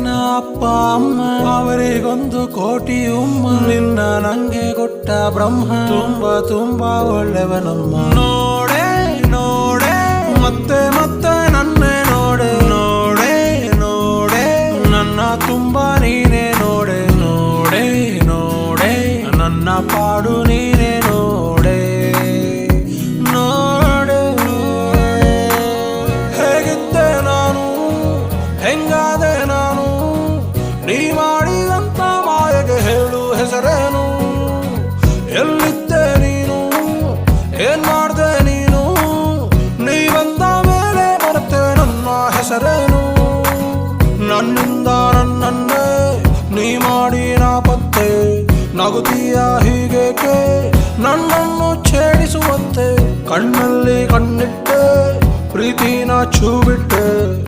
ಅಪ್ಪ, ಅಮ್ಮ ಅವರಿಗೊಂದು ಕೋಟಿ ಉಮ್ಮ ನಿನ್ನ ನಂಗೆ ಕೊಟ್ಟ ಬ್ರಹ್ಮ. ತುಂಬಾ ತುಂಬಾ ಒಳ್ಳೆವನಮ್ಮ. ನೋಡೆ ನೋಡೆ, ಮತ್ತೆ ಮತ್ತೆ ನನ್ನೇ ನೋಡೆ. ನೋಡೆ ನೋಡೆ, ನನ್ನ ತುಂಬಾ ನೀನೇ ನೋಡೆ. ನೋಡೆ ನೋಡೆ, ನನ್ನ ಪಾಡು ನೀನೇ ನೋಡೆ. ನೋಡೆ. ಹೇಗಿದ್ದೆ ನಾನು? ಹೆಂಗಾದೆ ನೀ ಮಾಡಿದಂತ ಮಾಯಗೆ ಹೇಳು ಹೆಸರೇನು? ಎಲ್ಲಿದ್ದೆ ನೀನು? ಏನ್ ಮಾಡ್ದೆ ನೀನು? ನೀ ಬಂದ ಮೇಲೆ ಬರುತ್ತೆ ನನ್ನ ಹೆಸರೇನು? ನನ್ನಿಂದ ನನ್ನನ್ನೇ ನೀ ಮಾಡಿ ನಾ ಪತ್ತೆ ನಗುತ್ತೀಯ ಹೀಗೇಕೆ? ನನ್ನನ್ನು ಛೇಡಿಸುವಂತೆ ಕಣ್ಣಲ್ಲಿ ಕಣ್ಣಿಟ್ಟೆ, ಪ್ರೀತಿನ ಛೂ ಬಿಟ್ಟೆ